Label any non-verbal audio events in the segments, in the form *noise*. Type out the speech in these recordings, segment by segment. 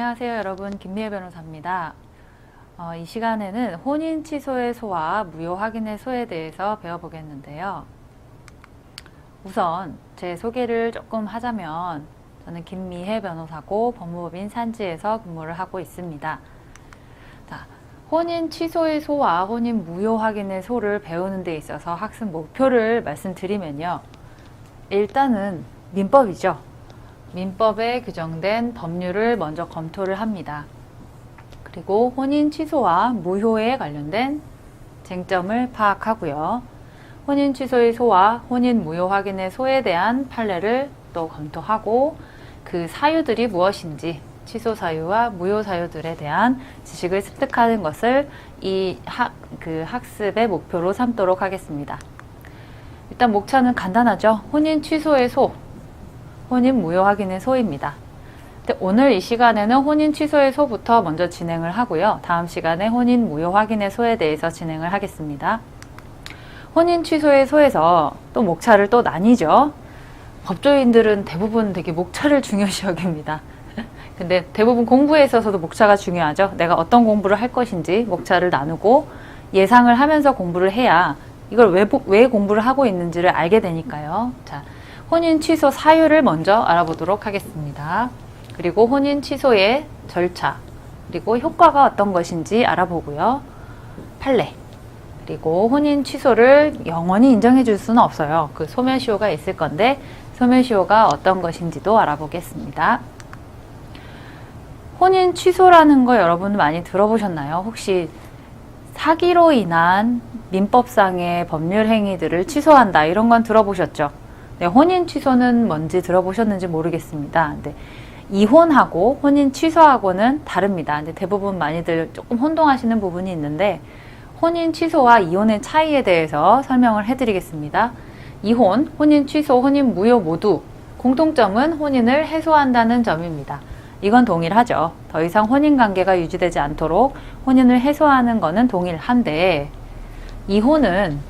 안녕하세요 여러분 김미애 변호사입니다. 어, 이 시간에는 혼인 취소의 소와 무효 확인의 소에 대해서 배워보겠는데요. 우선 제 소개를 조금 하자면 저는 김미혜 변호사고 법무법인 산지에서 근무를 하고 있습니다. 자, 혼인 취소의 소와 혼인 무효 확인의 소를 배우는 데 있어서 학습 목표를 말씀드리면요. 일단은 민법이죠. 민법에 규정된 법률을 먼저 검토를 합니다. 그리고 혼인 취소와 무효에 관련된 쟁점을 파악하고요. 혼인 취소의 소와 혼인 무효 확인의 소에 대한 판례를 또 검토하고 그 사유들이 무엇인지 취소 사유와 무효 사유들에 대한 지식을 습득하는 것을 이 학, 그 학습의 목표로 삼도록 하겠습니다. 일단 목차는 간단하죠. 혼인 취소의 소, 혼인 무효 확인의 소입니다. 근데 오늘 이 시간에는 혼인 취소의 소부터 먼저 진행을 하고요. 다음 시간에 혼인 무효 확인의 소에 대해서 진행을 하겠습니다. 혼인 취소의 소에서 또 목차를 또 나뉘죠. 법조인들은 대부분 되게 목차를 중요시 *laughs* 여깁니다. 근데 대부분 공부에 있어서도 목차가 중요하죠. 내가 어떤 공부를 할 것인지 목차를 나누고 예상을 하면서 공부를 해야 이걸 왜, 보- 왜 공부를 하고 있는지를 알게 되니까요. 자, 혼인 취소 사유를 먼저 알아보도록 하겠습니다. 그리고 혼인 취소의 절차, 그리고 효과가 어떤 것인지 알아보고요. 판례, 그리고 혼인 취소를 영원히 인정해 줄 수는 없어요. 그 소멸시효가 있을 건데 소멸시효가 어떤 것인지도 알아보겠습니다. 혼인 취소라는 거 여러분 많이 들어보셨나요? 혹시 사기로 인한 민법상의 법률 행위들을 취소한다 이런 건 들어보셨죠? 네, 혼인 취소는 뭔지 들어보셨는지 모르겠습니다. 근데 이혼하고 혼인 취소하고는 다릅니다. 근데 대부분 많이들 조금 혼동하시는 부분이 있는데 혼인 취소와 이혼의 차이에 대해서 설명을 해드리겠습니다. 이혼, 혼인 취소, 혼인 무효 모두 공통점은 혼인을 해소한다는 점입니다. 이건 동일하죠. 더 이상 혼인 관계가 유지되지 않도록 혼인을 해소하는 것은 동일한데 이혼은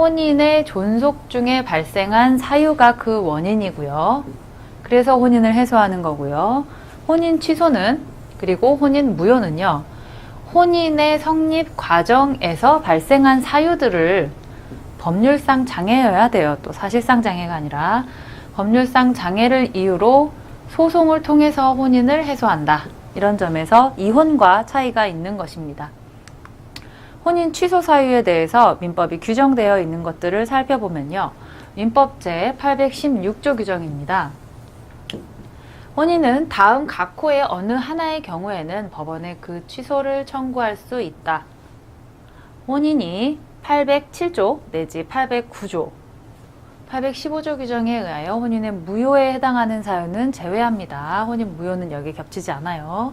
혼인의 존속 중에 발생한 사유가 그 원인이고요. 그래서 혼인을 해소하는 거고요. 혼인 취소는 그리고 혼인 무효는요. 혼인의 성립 과정에서 발생한 사유들을 법률상 장애여야 돼요. 또 사실상 장애가 아니라 법률상 장애를 이유로 소송을 통해서 혼인을 해소한다. 이런 점에서 이혼과 차이가 있는 것입니다. 혼인 취소 사유에 대해서 민법이 규정되어 있는 것들을 살펴보면요. 민법 제 816조 규정입니다. 혼인은 다음 각 호의 어느 하나의 경우에는 법원에 그 취소를 청구할 수 있다. 혼인이 807조 내지 809조, 815조 규정에 의하여 혼인의 무효에 해당하는 사유는 제외합니다. 혼인 무효는 여기 겹치지 않아요.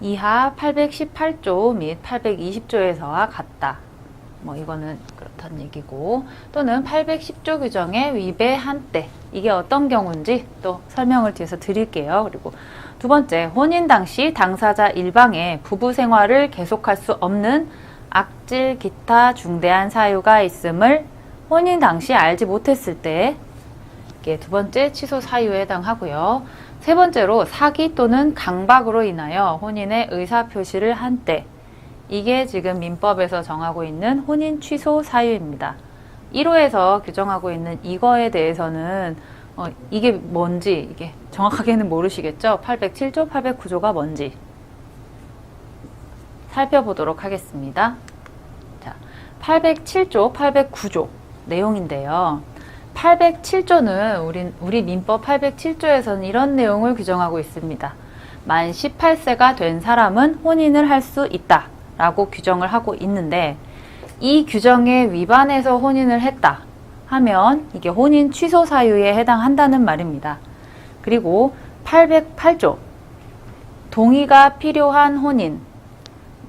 이하 818조 및 820조에서와 같다. 뭐 이거는 그렇다는 얘기고 또는 810조 규정에 위배한 때 이게 어떤 경우인지 또 설명을 뒤에서 드릴게요. 그리고 두 번째 혼인 당시 당사자 일방에 부부 생활을 계속할 수 없는 악질 기타 중대한 사유가 있음을 혼인 당시 알지 못했을 때 이게 두 번째 취소 사유에 해당하고요. 세 번째로 사기 또는 강박으로 인하여 혼인의 의사 표시를 한 때 이게 지금 민법에서 정하고 있는 혼인 취소 사유입니다. 1호에서 규정하고 있는 이거에 대해서는 어, 이게 뭔지 이게 정확하게는 모르시겠죠? 807조, 809조가 뭔지 살펴보도록 하겠습니다. 자, 807조, 809조 내용인데요. 807조는 우리, 우리 민법 807조에서는 이런 내용을 규정하고 있습니다. 만 18세가 된 사람은 혼인을 할 수 있다. 라고 규정을 하고 있는데, 이 규정에 위반해서 혼인을 했다. 하면 이게 혼인 취소 사유에 해당한다는 말입니다. 그리고 808조. 동의가 필요한 혼인.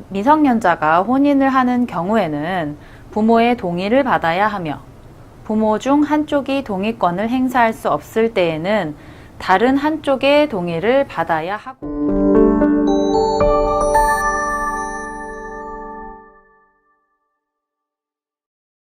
미성년자가 혼인을 하는 경우에는 부모의 동의를 받아야 하며 부모 중 한쪽이 동의권을 행사할 수 없을 때에는 다른 한쪽의 동의를 받아야 하고